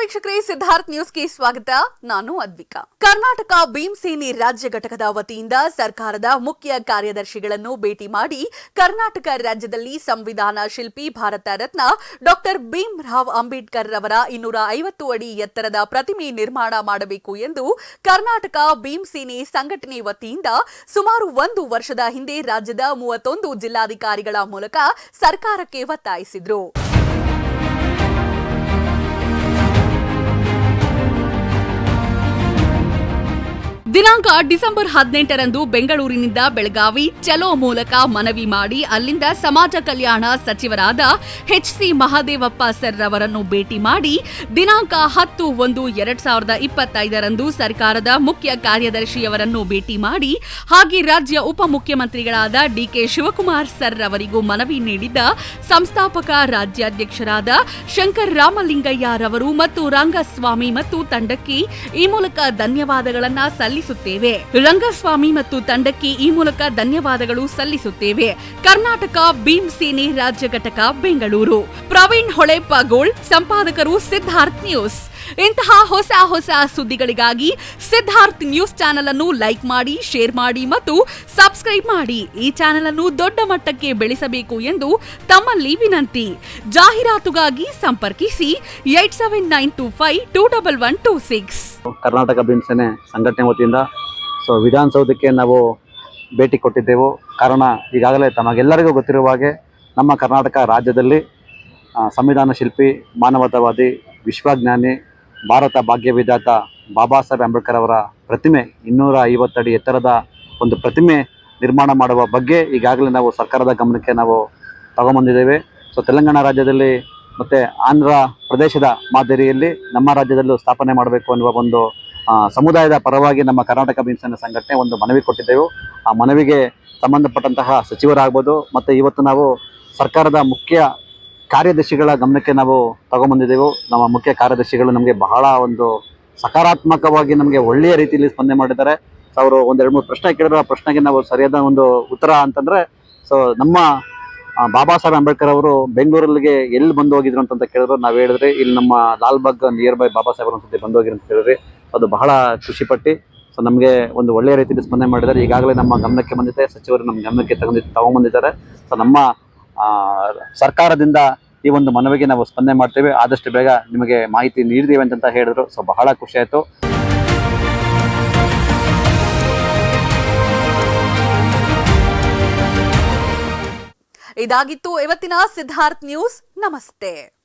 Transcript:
ವೀಕ್ಷಕರೇ, ಸಿದ್ಧಾರ್ಥ್ ನ್ಯೂಸ್ಗೆ ಸ್ವಾಗತ. ನಾನು ಅದ್ವಿಕಾ. ಕರ್ನಾಟಕ ಭೀಮಸೇನೆ ರಾಜ್ಯ ಘಟಕದ ವತಿಯಿಂದ ಸರ್ಕಾರದ ಮುಖ್ಯ ಕಾರ್ಯದರ್ಶಿಗಳನ್ನು ಭೇಟಿ ಮಾಡಿ ಕರ್ನಾಟಕ ರಾಜ್ಯದಲ್ಲಿ ಸಂವಿಧಾನ ಶಿಲ್ಪಿ ಭಾರತ ರತ್ನ ಡಾಕ್ಟರ್ ಭೀಮ್ ರಾವ್ ಅಂಬೇಡ್ಕರ್ ರವರ ಇನ್ನೂರ ಐವತ್ತು ಅಡಿ ಎತ್ತರದ ಪ್ರತಿಮೆ ನಿರ್ಮಾಣ ಮಾಡಬೇಕು ಎಂದು ಕರ್ನಾಟಕ ಭೀಮಸೇನೆ ಸಂಘಟನೆ ವತಿಯಿಂದ ಸುಮಾರು ಒಂದು ವರ್ಷದ ಹಿಂದೆ ರಾಜ್ಯದ ಮೂವತ್ತೊಂದು ಜಿಲ್ಲಾಧಿಕಾರಿಗಳ ಮೂಲಕ ಸರ್ಕಾರಕ್ಕೆ ಒತ್ತಾಯಿಸಿದ್ರು. ದಿನಾಂಕ ಡಿಸೆಂಬರ್ ಹದಿನೆಂಟರಂದು ಬೆಂಗಳೂರಿನಿಂದ ಬೆಳಗಾವಿ ಚಲೋ ಮೂಲಕ ಮನವಿ ಮಾಡಿ ಅಲ್ಲಿಂದ ಸಮಾಜ ಕಲ್ಯಾಣ ಸಚಿವರಾದ ಎಚ್ ಸಿ ಮಹಾದೇವಪ್ಪ ಸರ್ ಅವರನ್ನು ಭೇಟಿ ಮಾಡಿ ದಿನಾಂಕ ಹತ್ತು ಒಂದು ಎರಡ್ ಸಾವಿರದ ಇಪ್ಪತ್ತೈದರಂದು ಸರ್ಕಾರದ ಮುಖ್ಯ ಕಾರ್ಯದರ್ಶಿಯವರನ್ನು ಭೇಟಿ ಮಾಡಿ ಹಾಗೆ ರಾಜ್ಯ ಉಪಮುಖ್ಯಮಂತ್ರಿಗಳಾದ ಡಿಕೆ ಶಿವಕುಮಾರ್ ಸರ್ ಅವರಿಗೂ ಮನವಿ ನೀಡಿದ್ದ ಸಂಸ್ಥಾಪಕ ರಾಜ್ಯಾಧ್ಯಕ್ಷರಾದ ಶಂಕರ್ ರಾಮಲಿಂಗಯ್ಯರವರು ಮತ್ತು ರಂಗಸ್ವಾಮಿ ಮತ್ತು ತಂಡಕ್ಕೆ ಈ ಮೂಲಕ ಧನ್ಯವಾದಗಳನ್ನು ಧನ್ಯವಾದಗಳನ್ನ ಸಲ್ಲಿಸುತ್ತೇವೆ. ರಂಗಸ್ವಾಮಿ ಮತ್ತು ತಂಡಕ್ಕೆ ಈ ಮೂಲಕ ಧನ್ಯವಾದಗಳು ಸಲ್ಲಿಸುತ್ತೇವೆ. ಕರ್ನಾಟಕ ಭೀಮ್ ಸೇನೆ ರಾಜ್ಯ ಘಟಕ, ಬೆಂಗಳೂರು. ಪ್ರವೀಣ್ ಹೊಳೆಪ್ಪಗೋಳ್ ಸಂಪಾದಕರು ಸಿದ್ಧಾರ್ಥ್ ನ್ಯೂಸ್. ಇಂತಹ ಹೊಸ ಹೊಸ ಸುದ್ದಿಗಳಿಗಾಗಿ ಸಿದ್ಧಾರ್ಥ್ ನ್ಯೂಸ್ ಚಾನೆಲ್ ಅನ್ನು ಲೈಕ್ ಮಾಡಿ, ಶೇರ್ ಮಾಡಿ ಮತ್ತು ಸಬ್ಸ್ಕ್ರೈಬ್ ಮಾಡಿ. ಈ ಚಾನೆಲ್ ಅನ್ನು ದೊಡ್ಡ ಮಟ್ಟಕ್ಕೆ ಬೆಳೆಸಬೇಕು ಎಂದು ತಮ್ಮಲ್ಲಿ ವಿನಂತಿ. ಜಾಹೀರಾತುಗಾಗಿ ಸಂಪರ್ಕಿಸಿ, eight seven nine two five two double one two six. Karnataka Bhimasene ಸಂಘಟನೆ ವತಿಯಿಂದ, ಸೊ ವಿಧಾನಸೌಧಕ್ಕೆ ನಾವು ಭೇಟಿ ಕೊಟ್ಟಿದ್ದೆವು. ಕಾರಣ ಈಗಾಗಲೇ ತಮಗೆಲ್ಲರಿಗೂ ಗೊತ್ತಿರುವ ಹಾಗೆ ನಮ್ಮ ಕರ್ನಾಟಕ ರಾಜ್ಯದಲ್ಲಿ ಸಂವಿಧಾನ ಶಿಲ್ಪಿ, ಮಾನವತಾವಾದಿ, ವಿಶ್ವಜ್ಞಾನಿ, ಭಾರತ ಭಾಗ್ಯ ವಿಧಾತ ಬಾಬಾ ಸಾಹೇಬ್ ಅಂಬೇಡ್ಕರ್ ಅವರ ಪ್ರತಿಮೆ, ಇನ್ನೂರ ಐವತ್ತಡಿ ಎತ್ತರದ ಒಂದು ಪ್ರತಿಮೆ ನಿರ್ಮಾಣ ಮಾಡುವ ಬಗ್ಗೆ ಈಗಾಗಲೇ ನಾವು ಸರ್ಕಾರದ ಗಮನಕ್ಕೆ ನಾವು ತಗೊಂಬಂದಿದ್ದೇವೆ. ಸೊ ತೆಲಂಗಾಣ ರಾಜ್ಯದಲ್ಲಿ ಮತ್ತು ಆಂಧ್ರ ಪ್ರದೇಶದ ಮಾದರಿಯಲ್ಲಿ ನಮ್ಮ ರಾಜ್ಯದಲ್ಲೂ ಸ್ಥಾಪನೆ ಮಾಡಬೇಕು ಅನ್ನುವ ಒಂದು ಸಮುದಾಯದ ಪರವಾಗಿ ನಮ್ಮ ಕರ್ನಾಟಕ ಭೀಮಸೇನೆ ಸಂಘಟನೆ ಒಂದು ಮನವಿ ಕೊಟ್ಟಿದ್ದೆವು. ಆ ಮನವಿಗೆ ಸಂಬಂಧಪಟ್ಟಂತಹ ಸಚಿವರಾಗ್ಬೋದು, ಮತ್ತು ಇವತ್ತು ನಾವು ಸರ್ಕಾರದ ಮುಖ್ಯ ಕಾರ್ಯದರ್ಶಿಗಳ ಗಮನಕ್ಕೆ ನಾವು ತಗೊಂಬಂದಿದ್ದೆವು. ನಮ್ಮ ಮುಖ್ಯ ಕಾರ್ಯದರ್ಶಿಗಳು ನಮಗೆ ಬಹಳ ಒಂದು ಸಕಾರಾತ್ಮಕವಾಗಿ ನಮಗೆ ಒಳ್ಳೆಯ ರೀತಿಯಲ್ಲಿ ಸ್ಪಂದನೆ ಮಾಡಿದ್ದಾರೆ. ಸೊ, ಅವರು ಒಂದೆರಡು ಮೂರು ಪ್ರಶ್ನೆ ಕೇಳಿದ್ರು. ಆ ಪ್ರಶ್ನೆಗೆ ನಾವು ಸರಿಯಾದ ಒಂದು ಉತ್ತರ ಅಂತಂದರೆ, ಸೊ, ನಮ್ಮ ಬಾಬಾ ಸಾಹೇಬ್ ಅಂಬೇಡ್ಕರ್ ಅವರು ಬೆಂಗಳೂರಿಗೆ ಎಲ್ಲಿ ಬಂದು ಹೋಗಿದ್ರು ಅಂತ ಕೇಳಿದ್ರು ನಾವು ಹೇಳಿದ್ರೆ ಇಲ್ಲಿ ನಮ್ಮ ಲಾಲ್ಬಾಗ್ ನಿಯರ್ ಬೈ ಬಾಬಾ ಸಾಹೇಬ್ ಒಂದ್ಸತಿ ಬಂದು ಹೋಗಿರು ಅಂತ ಹೇಳಿದ್ರಿ ಅದು ಬಹಳ ಖುಷಿ ಪಟ್ಟು. ಸೊ ನಮಗೆ ಒಂದು ಒಳ್ಳೆಯ ರೀತಿಯಲ್ಲಿ ಸ್ಪಂದನೆ ಮಾಡಿದ್ದಾರೆ. ಈಗಾಗಲೇ ನಮ್ಮ ಗಮನಕ್ಕೆ ಬಂದಿದೆ. ಸಚಿವರು ನಮ್ಮ ಗಮನಕ್ಕೆ ತಗೊಂಡಿ ತಗೊಂಬಂದಿದ್ದಾರೆ ಸೊ ನಮ್ಮ ಸರ್ಕಾರದಿಂದ ಈ ಒಂದು ಮನವಿಗೆ ನಾವು ಸ್ಪಂದನೆ ಮಾಡ್ತೇವೆ. ಆದಷ್ಟು ಬೇಗ ನಿಮಗೆ ಮಾಹಿತಿ ನೀಡಿದ್ದೀವಿ ಅಂತ ಹೇಳಿದ್ರು. ಸೊ ಬಹಳ ಖುಷಿ ಆಯಿತು. ಇದಾಗಿತ್ತು. ಇವತ್ತಿನ ಸಿದ್ಧಾರ್ಥ್ ನ್ಯೂಸ್. ನಮಸ್ತೆ.